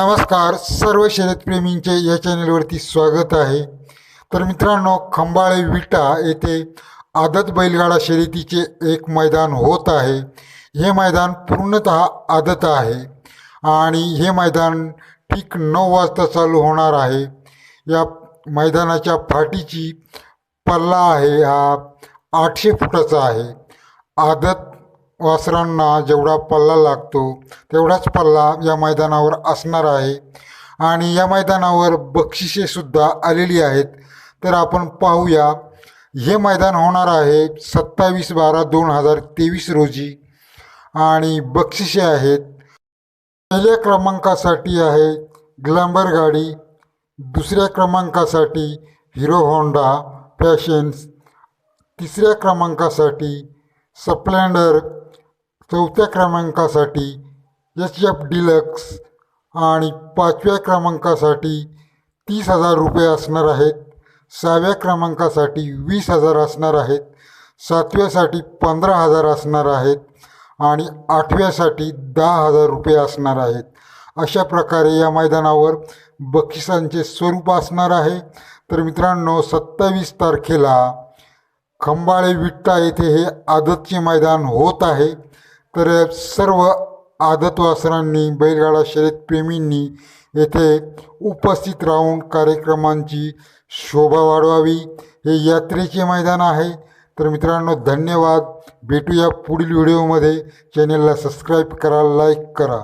नमस्कार सर्व शर्यतप्रेमींचे या चॅनलवरती स्वागत आहे. तर मित्रांनो खंबाळे विटा येथे आदत बैलगाडा शर्यतीचे एक मैदान होत आहे. हे मैदान पूर्णतः आदत आहे आणि हे मैदान ठीक नऊ वाजता चालू होणार आहे. या मैदानाच्या फाटीची पल्ला आहे हा आठशे फुटाचा आहे. आदत वासरांना जेवढा पल्ला लागतो तेवढाच पल्ला या मैदानावर असणार आहे. आणि या मैदानावर बक्षिसेसुद्धा आलेली आहेत. तर आपण पाहूया हे मैदान होणार आहे सत्तावीस बारा दोन हजार तेवीस रोजी. आणि बक्षिसे आहेत. पहिल्या क्रमांकासाठी आहे ग्लॅम्बर गाडी दुसऱ्या क्रमांकासाठी हिरो होंडा पॅशन्स तिसऱ्या क्रमांकासाठी स्प्लेंडर चौथ्या क्रमांकासाठी एच एफ डिलक्स आणि पाचव्या क्रमांकासाठी तीस हजार रुपये असणार आहेत. सहाव्या क्रमांकासाठी वीस हजार असणार आहेत. सातव्यासाठी पंधरा हजार असणार आहेत आणि आठव्यासाठी दहा हजार रुपये असणार आहेत. अशा प्रकारे या मैदानावर बक्षिसांचे स्वरूप असणार आहे. तर मित्रांनो सत्तावीस तारखेला खंबाळे विट्टा येथे हे आदतचे मैदान होत आहे. तर सर्व आदतवासरांनी बैलगाडा शर्यतप्रेमींनी येथे उपस्थित राहून कार्यक्रमांची शोभा वाढवावी. हे यात्रेचे मैदान आहे. तर मित्रांनो धन्यवाद. भेटूया पुढील व्हिडिओमध्ये. चॅनलला सबस्क्राईब करा लाईक करा.